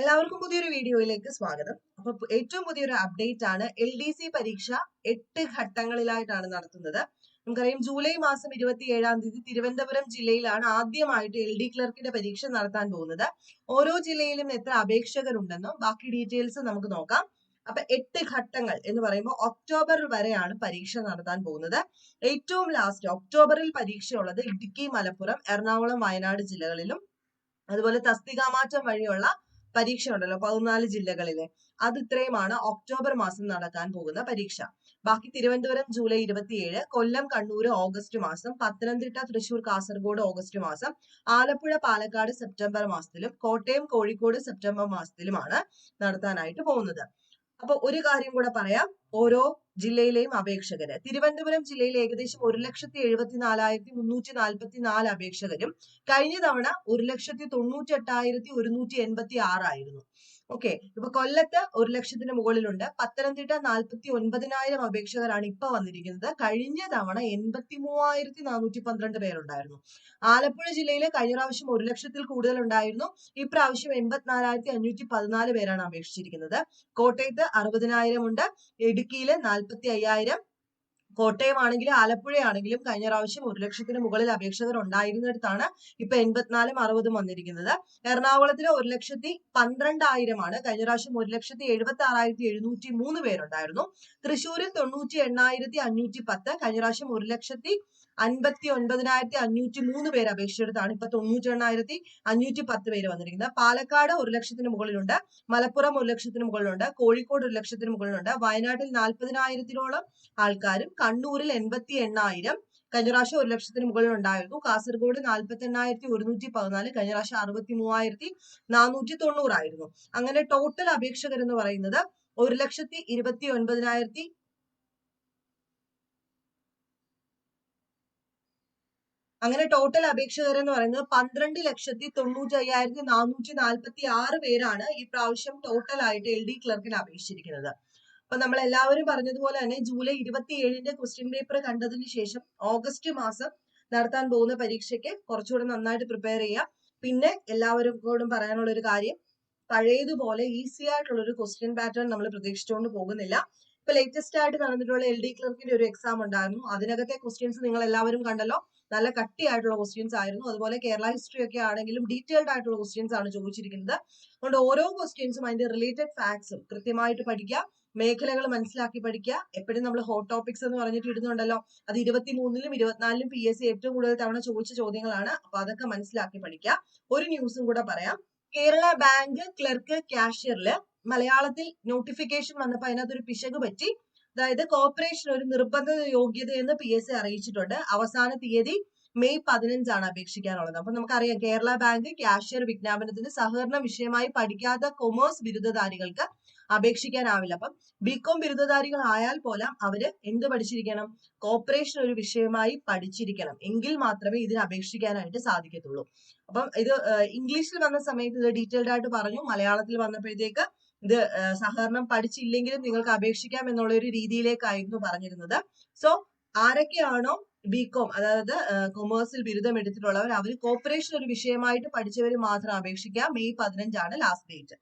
എല്ലാവർക്കും പുതിയൊരു വീഡിയോയിലേക്ക് സ്വാഗതം. അപ്പൊ ഏറ്റവും പുതിയൊരു അപ്ഡേറ്റ് ആണ് എൽ ഡി സി പരീക്ഷ എട്ട് ഘട്ടങ്ങളിലായിട്ടാണ് നടത്തുന്നത്. നമുക്കറിയാം ജൂലൈ മാസം ഇരുപത്തി ഏഴാം തീയതി തിരുവനന്തപുരം ജില്ലയിലാണ് ആദ്യമായിട്ട് എൽ ഡി ക്ലർക്കിന്റെ പരീക്ഷ നടത്താൻ പോകുന്നത്. ഓരോ ജില്ലയിലും എത്ര അപേക്ഷകരുണ്ടെന്നും ബാക്കി ഡീറ്റെയിൽസ് നമുക്ക് നോക്കാം. അപ്പൊ എട്ട് ഘട്ടങ്ങൾ എന്ന് പറയുമ്പോൾ ഒക്ടോബർ വരെയാണ് പരീക്ഷ നടത്താൻ പോകുന്നത്. ഏറ്റവും ലാസ്റ്റ് ഒക്ടോബറിൽ പരീക്ഷയുള്ളത് ഇടുക്കി മലപ്പുറം എറണാകുളം വയനാട് ജില്ലകളിലും. അതുപോലെ തസ്തികാമാറ്റം വഴിയുള്ള പരീക്ഷ ഉണ്ടല്ലോ പതിനാല് ജില്ലകളിലെ. അത് ഇത്രയുമാണ് ഒക്ടോബർ മാസം നടക്കാൻ പോകുന്ന പരീക്ഷ. ബാക്കി തിരുവനന്തപുരം ജൂലൈ ഇരുപത്തിയേഴ് കൊല്ലം കണ്ണൂർ ഓഗസ്റ്റ് മാസം പത്തനംതിട്ട തൃശൂർ കാസർഗോഡ് ഓഗസ്റ്റ് മാസം ആലപ്പുഴ പാലക്കാട് സെപ്റ്റംബർ മാസത്തിലും കോട്ടയം കോഴിക്കോട് സെപ്റ്റംബർ മാസത്തിലുമാണ് നടത്താനായിട്ട് പോകുന്നത്. അപ്പൊ ഒരു കാര്യം കൂടെ പറയാം. ഓരോ ജില്ലയിലെയും അപേക്ഷകര്. തിരുവനന്തപുരം ജില്ലയിൽ ഏകദേശം ഒരു ലക്ഷത്തി എഴുപത്തി നാലായിരത്തി മുന്നൂറ്റി നാൽപ്പത്തി നാല് അപേക്ഷകരും കഴിഞ്ഞ തവണ ഒരു ലക്ഷത്തി തൊണ്ണൂറ്റി എട്ടായിരത്തി ഒരുന്നൂറ്റി എൺപത്തി ആറായിരുന്നു ഓക്കെ ഇപ്പൊ കൊല്ലത്ത് ഒരു ലക്ഷത്തിന് മുകളിലുണ്ട്. പത്തനംതിട്ട നാൽപ്പത്തി ഒൻപതിനായിരം അപേക്ഷകരാണ് ഇപ്പൊ വന്നിരിക്കുന്നത്. കഴിഞ്ഞ തവണ എൺപത്തി മൂവായിരത്തി നാനൂറ്റി പന്ത്രണ്ട് പേരുണ്ടായിരുന്നു. ആലപ്പുഴ ജില്ലയിൽ കഴിഞ്ഞ പ്രാവശ്യം ഒരു ലക്ഷത്തിൽ കൂടുതൽ ഉണ്ടായിരുന്നു ഇപ്രാവശ്യം എൺപത്തിനാലായിരത്തി അഞ്ഞൂറ്റി പതിനാല് പേരാണ് അപേക്ഷിച്ചിരിക്കുന്നത്. കോട്ടയത്ത് അറുപതിനായിരം ഉണ്ട് ഇടുക്കിയിൽ നാൽപ്പത്തി അയ്യായിരം കോട്ടയം ആലപ്പുഴയാണെങ്കിലും കഴിഞ്ഞ പ്രാവശ്യം ഒരു ലക്ഷത്തിന് മുകളിൽ അപേക്ഷകർ ഉണ്ടായിരുന്നിടത്താണ് ഇപ്പൊ എൺപത്തിനാലും അറുപതും വന്നിരിക്കുന്നത്. എറണാകുളത്തിൽ ഒരു ലക്ഷത്തി പന്ത്രണ്ടായിരമാണ്. കഴിഞ്ഞ പ്രാവശ്യം ഒരു ലക്ഷത്തി എഴുപത്തി ആറായിരത്തി എഴുന്നൂറ്റി മൂന്ന് പേരുണ്ടായിരുന്നു. തൃശ്ശൂരിൽ തൊണ്ണൂറ്റി എണ്ണായിരത്തി അഞ്ഞൂറ്റി പത്ത്. കഴിഞ്ഞ പ്രാവശ്യം ഒരു ലക്ഷത്തി അൻപത്തി ഒൻപതിനായിരത്തി അഞ്ഞൂറ്റി മൂന്ന് പേര് അപേക്ഷിച്ചെടുത്താണ് ഇപ്പൊ തൊണ്ണൂറ്റി എണ്ണായിരത്തി അഞ്ഞൂറ്റി പത്ത് പേര് വന്നിരിക്കുന്നത്. പാലക്കാട് ഒരു ലക്ഷത്തിന് മുകളിലുണ്ട്. മലപ്പുറം ഒരു ലക്ഷത്തിന് മുകളിലുണ്ട്. കോഴിക്കോട് ഒരു ലക്ഷത്തിന് മുകളിലുണ്ട്. വയനാട്ടിൽ നാൽപ്പതിനായിരത്തിനോളം ആൾക്കാരും കണ്ണൂരിൽ എൺപത്തി എണ്ണായിരം. കഴിഞ്ഞ പ്രാവശ്യം ഒരു ലക്ഷത്തിന് മുകളിൽ ഉണ്ടായിരുന്നു. കാസർഗോഡ് നാൽപ്പത്തി എണ്ണായിരത്തി ഒരുന്നൂറ്റി പതിനാല്. കഴിഞ്ഞ പ്രാവശ്യം അറുപത്തി മൂവായിരത്തി നാനൂറ്റി തൊണ്ണൂറായിരുന്നു അങ്ങനെ ടോട്ടൽ അപേക്ഷകർ എന്ന് പറയുന്നത് ഒരു ലക്ഷത്തി ഇരുപത്തി ഒൻപതിനായിരത്തി അങ്ങനെ ടോട്ടൽ അപേക്ഷകർ എന്ന് പറയുന്നത് പന്ത്രണ്ട് ലക്ഷത്തി തൊണ്ണൂറ്റി അയ്യായിരത്തി നാനൂറ്റി നാൽപ്പത്തി ആറ് പേരാണ് ഈ പ്രാവശ്യം ടോട്ടൽ ആയിട്ട് എൽ ഡി ക്ലർക്കിന് അപേക്ഷിച്ചിരിക്കുന്നത്. അപ്പൊ നമ്മൾ എല്ലാവരും പറഞ്ഞതുപോലെ തന്നെ ജൂലൈ ഇരുപത്തി ഏഴിന്റെ ക്വസ്റ്റ്യൻ പേപ്പർ കണ്ടതിന് ശേഷം ഓഗസ്റ്റ് മാസം നടത്താൻ പോകുന്ന പരീക്ഷയ്ക്ക് കുറച്ചുകൂടെ നന്നായിട്ട് പ്രിപ്പയർ ചെയ്യുക. പിന്നെ എല്ലാവരോടും പറയാനുള്ള ഒരു കാര്യം പഴയതുപോലെ ഈസി ആയിട്ടുള്ള ഒരു ക്വസ്റ്റ്യൻ പാറ്റേൺ നമ്മൾ പ്രതീക്ഷിച്ചുകൊണ്ട് പോകുന്നില്ല. ഇപ്പൊ ലേറ്റസ്റ്റ് ആയിട്ട് നടന്നിട്ടുള്ള എൽ ഡി ക്ലർക്കിന്റെ ഒരു എക്സാം ഉണ്ടായിരുന്നു. അതിനകത്തെ ക്വസ്റ്റ്യൻസ് നിങ്ങൾ എല്ലാവരും കണ്ടല്ലോ. നല്ല കട്ടിയായിട്ടുള്ള ക്വസ്റ്റ്യൻസ് ആയിരുന്നു. അതുപോലെ കേരള ഹിസ്റ്ററി ഒക്കെ ആണെങ്കിലും ഡീറ്റെയിൽഡ് ആയിട്ടുള്ള ക്വസ്റ്റ്യൻസ് ആണ് ചോദിച്ചിരിക്കുന്നത്. അതുകൊണ്ട് ഓരോ ക്വസ്റ്റ്യൻസും അതിന്റെ റിലേറ്റഡ് ഫാക്ട്സും കൃത്യമായിട്ട് പഠിക്കുക. മേഖലകൾ മനസ്സിലാക്കി പഠിക്കുക. എപ്പോഴും നമ്മൾ ഹോട്ട് ടോപ്പിക്സ് എന്ന് പറഞ്ഞിട്ട് ഇടുന്നുണ്ടല്ലോ. അത് ഇരുപത്തി മൂന്നിലും ഇരുപത്തിനാലിലും പി എസ് സി ഏറ്റവും കൂടുതൽ തവണ ചോദിച്ച ചോദ്യങ്ങളാണ്. അപ്പൊ അതൊക്കെ മനസ്സിലാക്കി പഠിക്കുക. ഒരു ന്യൂസും കൂടെ പറയാം. കേരള ബാങ്ക് ക്ലർക്ക് ക്യാഷ്യറിൽ മലയാളത്തിൽ നോട്ടിഫിക്കേഷൻ വന്നപ്പോൾ അതിനകത്തൊരു പിശക് പറ്റി. അതായത് കോർപ്പറേഷൻ ഒരു നിർബന്ധ യോഗ്യത എന്ന് പി എസ് സി അറിയിച്ചിട്ടുണ്ട്. അവസാന തീയതി മെയ് പതിനഞ്ചാണ് അപേക്ഷിക്കാനുള്ളത്. അപ്പൊ നമുക്കറിയാം കേരള ബാങ്ക് ക്യാഷ്യർ വിജ്ഞാപനത്തിന് സഹകരണ വിഷയമായി പഠിക്കാത്ത കൊമേഴ്സ് ബിരുദധാരികൾക്ക് അപേക്ഷിക്കാനാവില്ല. അപ്പം ബികോം ബിരുദധാരികൾ ആയാൽ പോലും അവർ എന്ത് പഠിച്ചിരിക്കണം? കോപ്പറേഷൻ ഒരു വിഷയമായി പഠിച്ചിരിക്കണം. എങ്കിൽ മാത്രമേ ഇതിന് അപേക്ഷിക്കാനായിട്ട് സാധിക്കത്തുള്ളൂ. അപ്പം ഇത് ഇംഗ്ലീഷിൽ വന്ന സമയത്ത് ഇത് ഡീറ്റെയിൽഡ് ആയിട്ട് പറഞ്ഞു. മലയാളത്തിൽ വന്നപ്പോഴത്തേക്ക് ഇത് സഹകരണം പഠിച്ചില്ലെങ്കിലും നിങ്ങൾക്ക് അപേക്ഷിക്കാം എന്നുള്ള ഒരു രീതിയിലേക്കായിരുന്നു പറഞ്ഞിരുന്നത്. സോ ആരൊക്കെയാണോ ബികോം അതായത് കൊമേഴ്സിൽ ബിരുദം എടുത്തിട്ടുള്ളവർ അവർ കോപ്പറേഷൻ ഒരു വിഷയമായിട്ട് പഠിച്ചവർ മാത്രം അപേക്ഷിക്കാം. May പതിനഞ്ചാണ് last date